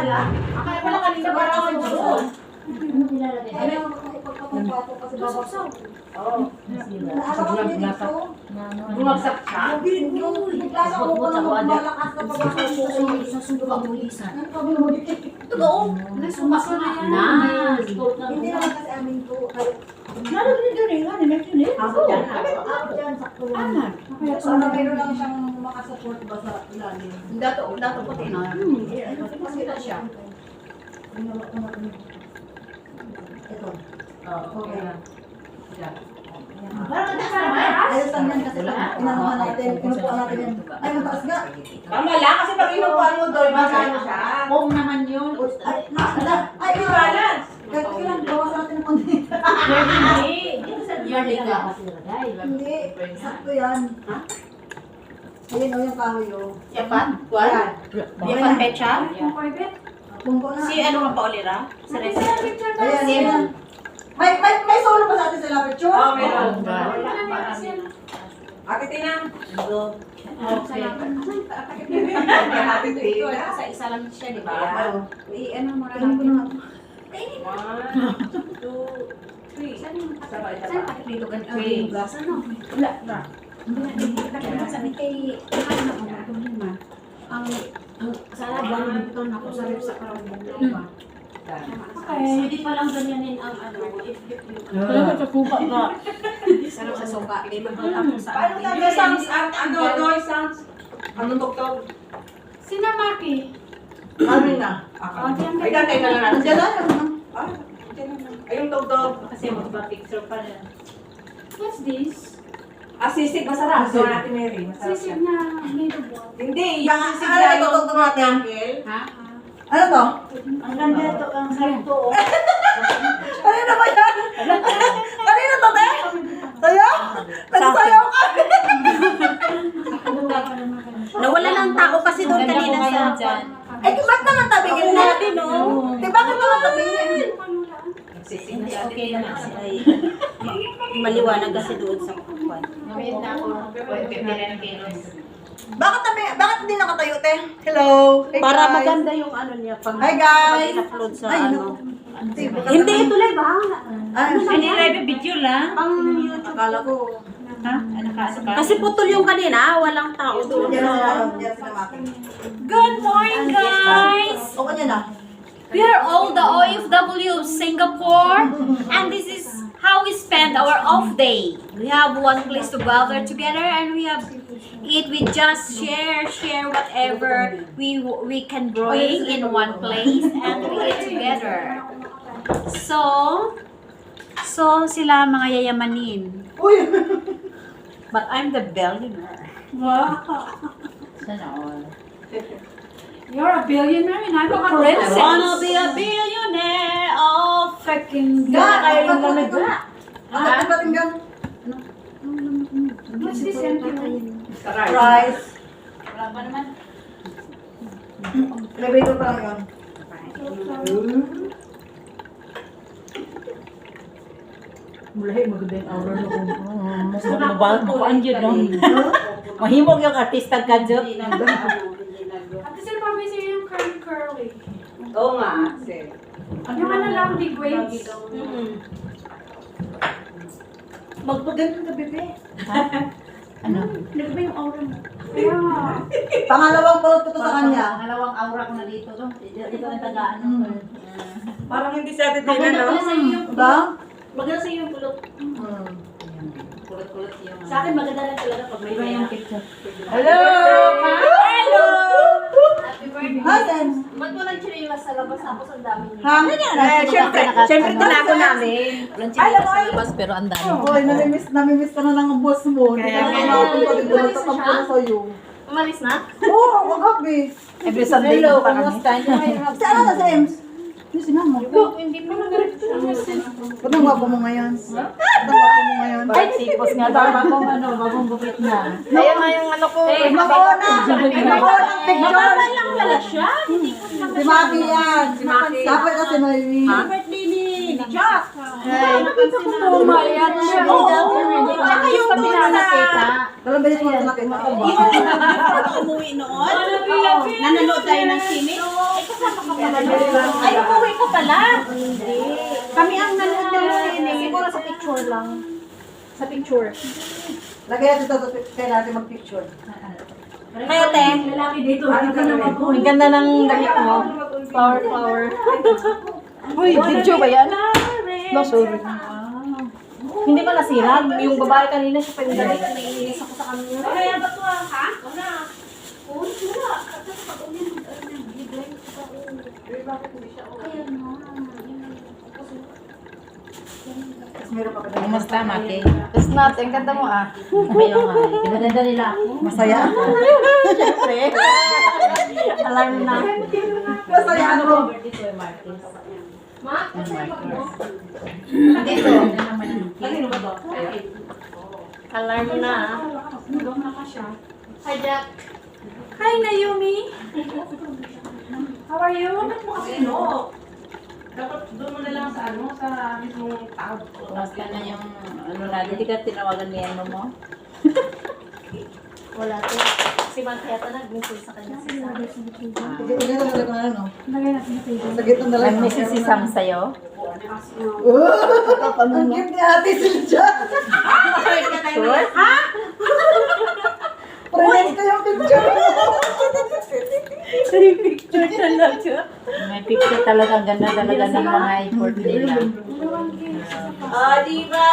pala. Akala pala kanina parang ako doon. Ano ito. Na siya. Ng. Hindi. Kaya makasupport ba sa ilalim. Dato, dato puti na. Kasi na siya. Ito. Ito. Oo, okay na. Diyan. Parang yan kasi inanuhan natin, kasi pag inupuan mo doon, masano siya. Kung naman yun. Ay, ay, balance. Kahit kailan, bawas natin ng konti. Hindi. Yearly ka. Hindi, sakto yan. Ha? Ayun, oh, yung kahoy, oh. Yapan? Kuan? Yan. Yapan Pecha? Bungko na. Si ano nga pa ulira? Sa recipe? Ayan, ayan. May, may, may solo pa sa atin sa lapit, Chur? Oo, meron. Ate Tina. Okay. Natin dito. Sa isa lang siya, di ba? Oo. I-ano mo na Tingnan ko na. One, two, three. Sabay, sabay. Saan pati dito ganito? Three. Glass ano? Wala na. Sabi kay, ano na ako, problema. Ang, ang salad lang dito na ako sa rep sa karong ba? Okay. Hindi pa lang ganyanin ang ano. If you Talaga sa kuka ka. Sarap sa sa Paano tayo sounds? Ano, ano, noise sounds? Ano tugtog? Sinamaki. Kami na. Diyan ka. Ay, gantay na lang. Nandiyan na, Ah, na lang. Kasi magpa-picture pa rin. What's this? Ah, sisig, masarap. Gawa natin, Mary. Masarap Sisig yan. na? Hindi, Yung- yung sisig ano na yung yung tugtog natin? Ha? Ano to? Ang ganda ito. Ang sarito. Kanina ba yan? Kanina to, te? Tayo? Nagsasayaw ka? Nawala ng tao kasi doon kanina sa... Eh, ba't naman tabingin natin, no? Di bakit naman tabingin? Sisig na okay naman kasi ay maliwanag kasi doon sa kuwan. Nawit na ako. Bakit tabi, bakit hindi nakatayo, te? Hello? Hey, Para guys. maganda yung ano niya pag Hi, guys! upload sa Ay, ano. Hindi, Hindi, ito live ha? Ay, Hindi live video lang. Pang YouTube. akala ko. Ha? Kasi putol yung kanina, walang tao doon. Diyan sila, diyan sila Maki. Good morning, guys! O, kanya na. We are all the OFW of Singapore, and this is how we spend our off day. We have one place to gather together, and we have eat. We just share, share whatever we we can bring in one place, and we eat together. So, so sila mga yayamanin. But I'm the billionaire. Sana all. You're a billionaire and I'm a princess. I wanna be a billionaire. Oh, freaking Ga, God. kayo yung lamig ba tinggan? What's this empty. Rice. Wala pa naman. Elevator pa lang yun. Mulahi maganda yung aura no. Mas mabal mo ang yun no. Mahimog yung artista ka dyan. Kasi probably sa'yo yung curly curly. Oo nga, sir. Yung ano lang, big waves. Magpaganto ka, bebe. Ano? Nagba yung aura mo. Nga. Pangalawang pulot ko to sa kanya. Pangalawang aura ko na dito. no? Dito ang tagaan. Mm. Parang hindi sa atin din, Maganda ano? pala sa iyo yung Ba? Maganda sa iyo yung pulot. Hmm. Kulot-kulot yung... Sa akin maganda lang talaga pag may yung picture. Hello! Hello! Sam. Ba't mo lang chinilas sa labas ako sa dami niyo? Ha? Eh, syempre, syempre tinago namin. Walang Ay, chinilas sa labas pero ang dami. Oy, namimiss, namimiss ka na ng boss mo. Kaya ka dito. Tatapos na sa'yo. Umalis na? Oo, wagabi. Every Sunday Hello, pa kami. kamusta? Si ano na, Sams? Yung sinama. Hindi pa Ba't ang gwapo mo ngayon? Ba't ang gwapo mo ngayon? Ay, sipos nga daw. Bagong ano, bagong bukit na. Ayun nga yung ano ko. Eh! Magona ng picture! lang pala siya. Hindi ko Si Maki yan. Si Maki. Dapat kasi may... Birthday ni ni Jack. Nakita ko pumayat siya. Oo. Yung doon na nakita. Bilis mo ito nakita. Yung umuwi noon. Nanonood tayo ng sine. Ay, umuwi ka pala. Kami ang nanood ng sine. Siguro sa picture lang. Sa picture. Lagay natin ito, tayo natin mag-picture. Kayo, te. Lalaki dito. Ano ka po? Ang ganda ng damit mo. Flower, flower. Uy, video ba yan? No, sorry. Hindi ba nasira? Yung babae kanina siya pa yung damit. Naiinis ako sa kanya. Kaya ba ito ah? Ha? Wala. Meron pa ba Kumusta, Mate? Tapos natin, ganda mo ah. Kaya nga, kinaganda nila ako. Masaya? Siyempre. Alarm na. Masaya ako. Dito yung Martis. Dito. Kanino ba to? Alarm na. Hi, Jack. Hi, Naomi. How are you? Kasi no. Dapat doon mo na lang sa ano, sa mismong tao. Ka na yung, ano na, hindi ka tinawagan ni ano mo? Wala to. Si Mantiata nag-message sa kanya. Sige, sige, sige, sige, ano? Lagay natin sa table. Sa gitna na lang. Nag-message si Sam sa'yo? Ang cute ni ate sila dyan. Sure? Present ko yung picture. May picture talaga. May picture talaga. Ang ganda talaga ng mga effort nila. Oh, di ba?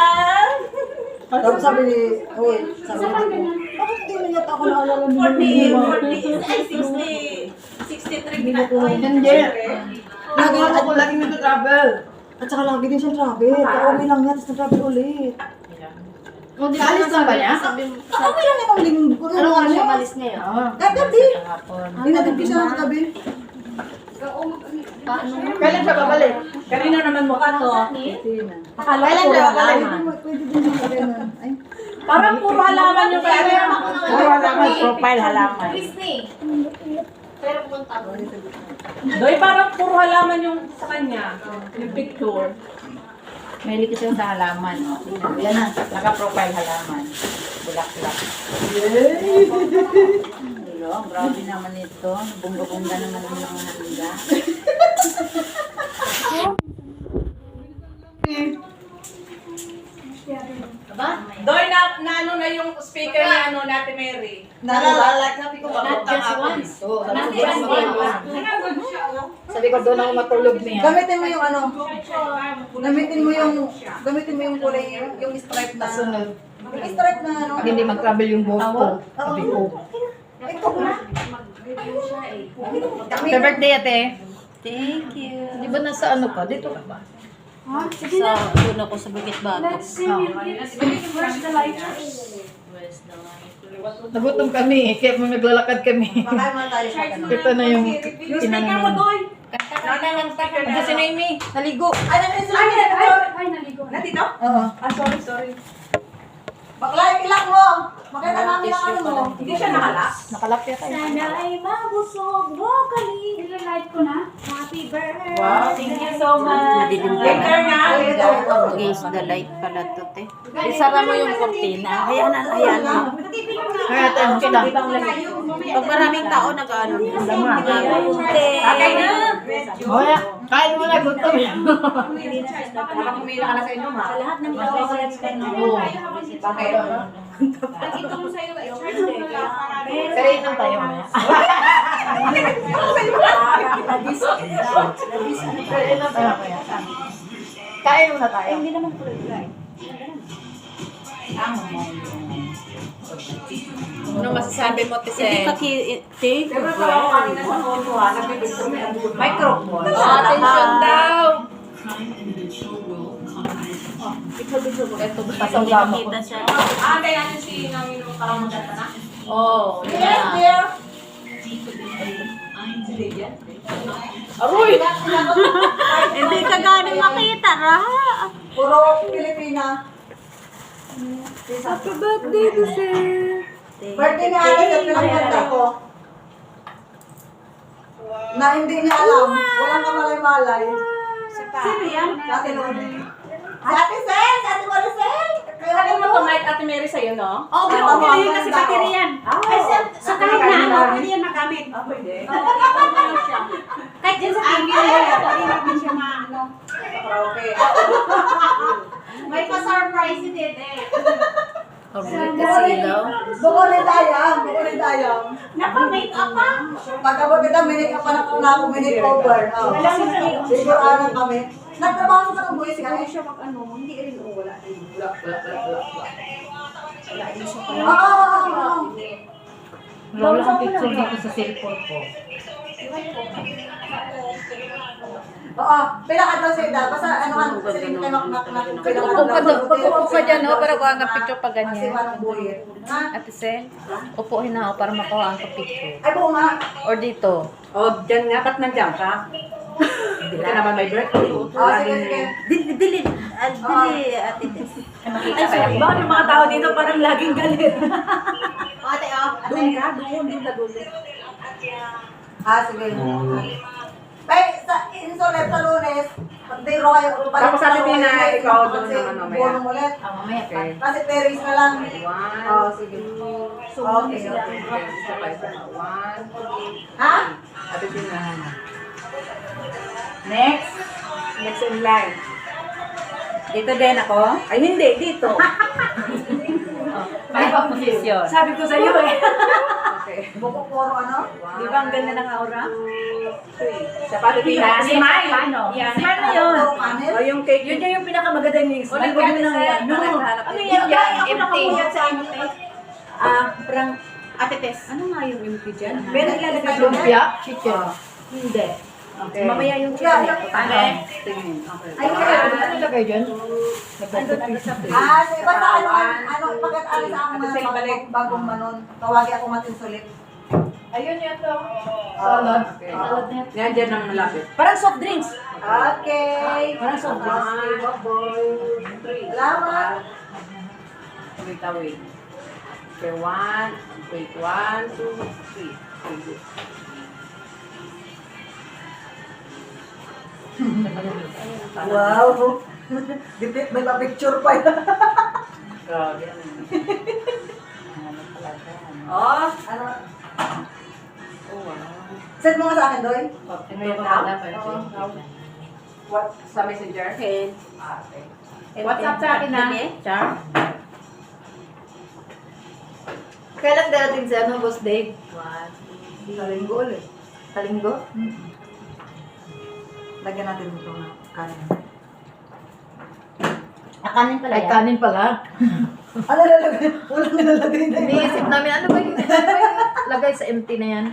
Tapos sabi ni, uy, sabi ni, bakit hindi mo yata ako naalala ni 40, 40, ay 60, 63 na. Hindi. Lagi ako lagi nag-travel. At saka lagi din siyang travel. Kauwi lang niya, tapos nag-travel ulit. Alis na ba niya? Kauwi lang naman linggo. Ano nga siya? Malis ngayon. Kagabi. Kahapon. Hinatid ko siya sa gabi. Kailan siya babalik? Kanino naman mukha to? Akala ko halaman. Pwede din siya. Ay. Parang puro halaman yung kaya. Puro halaman. Profile halaman. Pero pumunta mo. Doy, parang puro halaman yung sa kanya. Yung picture. Mahilig kasi yung sa halaman. oh. Yan na. Naka-profile halaman. Bulaklak. Hello, ang grabe naman ito. Bunga-bunga naman ang mga handa. Doy, na, na ano na yung speaker ni ano natin Mary. Nalala, sabi ko Not just once. Not just once. Sabi ko doon ako matulog niya. Gamitin mo yung ano, gamitin mo yung, gamitin mo yung kulay, yung, stripe na, yung stripe na ano. Hindi mag-travel yung boss ko. Sabi ko. Ito ko na. Happy birthday, ate. Thank you. Di ba nasa ano ka? Dito ka ba? Sa, doon ako sa Bukit Bato. Let's see. Where's the lighters? Nagutom kami, kaya mo naglalakad kami. Ito na yung speaker mo. Kanta ng speaker Kasi si Noemi, naligo. Ay, nandito Ay, sila. ay, ay, naligo. Nandito? Oo. Ah, sorry, sorry. Bakla, ilak mo. Makita namin ang ano mo. Hindi siya nakalak. Nakalapya tayo. Sana ay mabusog mo kali. Ilalight ko na. Happy birthday. Wow, thank you so much. Speaker na. Guys, the light pala to, te. Isara mo yung kortina. Hayaan na, hayaan na. Kaya tayo, musta? Pag maraming tao, nag-ano. Okay na. Hoya, kain mo na gutom. Parang kumila ka na sa inyo, ha? Sa lahat ng tao sa Oo. Bakit? Nakita mo sa'yo, i-charge day. Pero inom tayo. Pero inom tayo maya. Kain muna tayo. Hindi naman Ano masasabi mo? Hindi pa ki-take. Pero parang kanina sa photo, ha? Microphone. Attention daw. Ito, pasang gamo ko. Ah, kaya natin si namin nung parang maganda na. Oh, Yes, yeah. dear. Aroy! Hindi ka gano'ng makita, ra. Puro Pilipina. Happy birthday to sir. Birthday ni Alex at pinagkanta ko. Na hindi niya alam. Walang kamalay-malay. Sino yan? Ate Loli. Si Ate Sel! Si Ate Maricel! Kaya Ano mo to, Mike, Ate Mary sa'yo, no? Oh, pero Tama, okay ang kasi ganda battery ko. yan. Ah, Ay, sa, sa kahit na ano, pwede yan magamit. Ah, pwede. Kahit dyan sa TV, karaoke. May pa-surprise si Dede. Favorite kasi ilaw. Bukunin tayang, bukunin tayang. Napa-make up pa. Pagkabot kita, minute ka pa na kung ako, minute over. Oh. Siguranan kami. Nagtrabaho sa ng boys Siguro ka? siya mag-ano, hindi rin oh, wala. Wala, wala, wala, wala. Wala rin siya Oo, oo, oo. Wala ang picture dito sa cellphone ko. Oo, pilakan daw sa'yo daw. Basta ano ka, siling tayo makmak na pilakan Upo ka doon. Upo ka dyan, no? Para kuha nga picture pa Kasi ganyan. parang buhit. Ha? Ate Sel, upuhin na ako para makuha ang picture. Ay, buo nga. Or dito. O, dyan nga, ba't nandiyan ka? Hindi naman may birthday. Oo, sige, sige. Dili, dili, ah, dili, ate Tess. Ay, sorry. Bakit yung mga tao dito parang laging galit? Ate, oh, Doon ka, doon, doon ka, doon. Ah, sige. Ay, sa insulet sa lunes, pag-dero kayo. Tapos sabi din na ikaw doon Kasi naman mamaya. bulong ulit. Ah, mamaya pa. Okay. Kasi Paris na lang. One. Oo, sige. Okay, Isa okay. pa. One. Ha? Ate Tina. Next. Next in line. Dito din ako? Ay, hindi. Dito. May pa posisyon. Sabi ko sa'yo eh. Okay. Buko puro ano? One, Di ba ang ganda ng aura? Sa Ate Tina. Smile. Yan. Smile na yun. O yung cake. Yun yung pinakamaganda ni Ismael. Huwag mo nang yan. No. Ano yan? Yung Kaya ako empty. nakabuyat sa ano. Ah, parang Ate Tess. Ano nga yung empty dyan? Pero ilalagay doon. Lumpia? Chicken. Hindi. Okay. Mamaya yung chicken. Next. Tingin. Okay. Ay, Ano ano lagay dyan? Ah, sige, basta ano, ano, pagkat ano sa akin na balik. bagong, bagong manon, tawagi ako matinsulit. Ayun yan to. Salad. Okay. Yan dyan ang malapit. Parang soft drinks. Okay. Parang soft drinks. Three. Salamat. Wait, ah, wait. Okay, one. Wait, one, two, three. Okay, good. Wow. Dipit, may pa-picture pa yan. Grabe. ano yun. Ano ano. Oh, ano? Oh, wow. Send mo nga sa akin, Doy. Now, pa pala. pero what, sa messenger? Okay. Ah, okay. What's up sa akin na? Char? Kailan darating sa ano, Boss Dave? One, Sa linggo ulit. sa linggo? Lagyan natin ito na kanin. Ah, kanin pala Ay, yan. kanin pala. Ano lalagay? Walang nilalagay na yun. Iniisip namin, ano ba yung, ano ba yung lagay sa empty na yan?